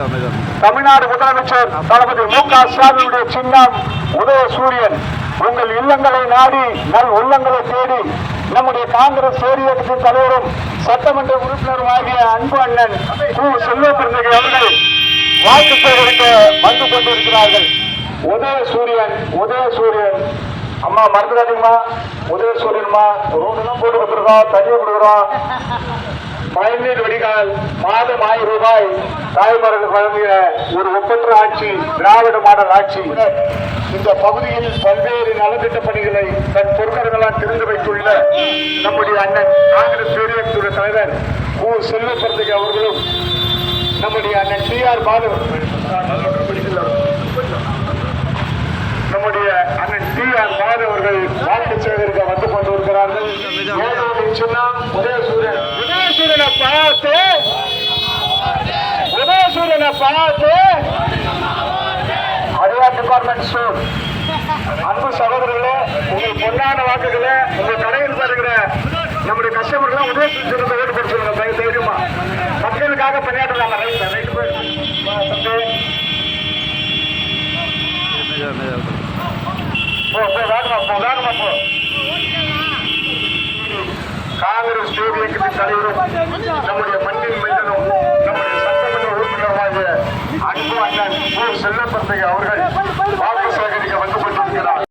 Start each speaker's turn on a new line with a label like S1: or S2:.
S1: தமிழ்நாடு முதலமைச்சர் தளபதி மு க ஸ்டாலினுடைய சின்னம் உதயசூரியன் உங்கள் இல்லங்களை நாடி நல் உள்ளங்களை தேடி நம்முடைய காங்கிரஸ் பேரியக்கத்தின் தலைவரும் சட்டமன்ற உறுப்பினரும் ஆகிய அன்பு அண்ணன் கு. செல்வப்பிரந்தகை அவர்கள் வாழ்த்து சேகரிக்க வந்து கொண்டிருக்கிறார்கள். உதயசூரியன் உதயசூரியன் அம்மா மறந்துடாதீங்கம்மா. உதயசூரியன்மா ரோடெல்லாம் போட்டு கொடுத்துருக்கோம் தண்ணி கொடுக்குறோம் பழநீர் வடிகால் மாதம் ஆயிரம் ரூபாய் தாய்மார்கள் வழங்கிய ஒரு ஒப்பற்ற ஆட்சி திராவிட மாடல் ஆட்சி. இந்த பகுதியில் பல்வேறு நலத்திட்ட பணிகளை தன் பொருட்களால் திறந்து வைத்துள்ள நம்முடைய அண்ணன் காங்கிரஸ் பேரியக்கத்துடைய தலைவர் கு. செல்வப்பரத்துக்கு அவர்களும் நம்முடைய அண்ணன் டி. ஆர். மாதவ் நம்முடைய அண்ணன் டி. ஆர். மாதவர்கள் அவர்கள் வாக்கு சேகரிக்க வந்து கொண்டிருக்கிறார்கள். ஏழாவது சின்னம் உதயசூரியன் உதயசூரியனை பார்த்து உதயசூரியனை பார்த்து அடையார் டிபார்ட்மெண்ட் ஸ்டோர் அன்பு சகோதரர்களே உங்கள் பொன்னான வாக்குகளை உங்க கடையில் வருகிற நம்முடைய கஸ்டமர்கள் உதயசூரியனை ஓட்டு போட்டு சொல்லுங்க தயவு தைரியமா மக்களுக்காக பணியாற்றுறாங்க ரைட் ரைட் போய் போ போ வேகமா போ வேகமா போ காங்கிரஸ் தேதி அனைவரும் நம்முடைய மண்ணின் மைந்தனும் நம்முடைய சட்டமன்ற உறுப்பினருமாகிய அன்பு அண்ணன் போ செல்லப்பந்தைய அவர்கள்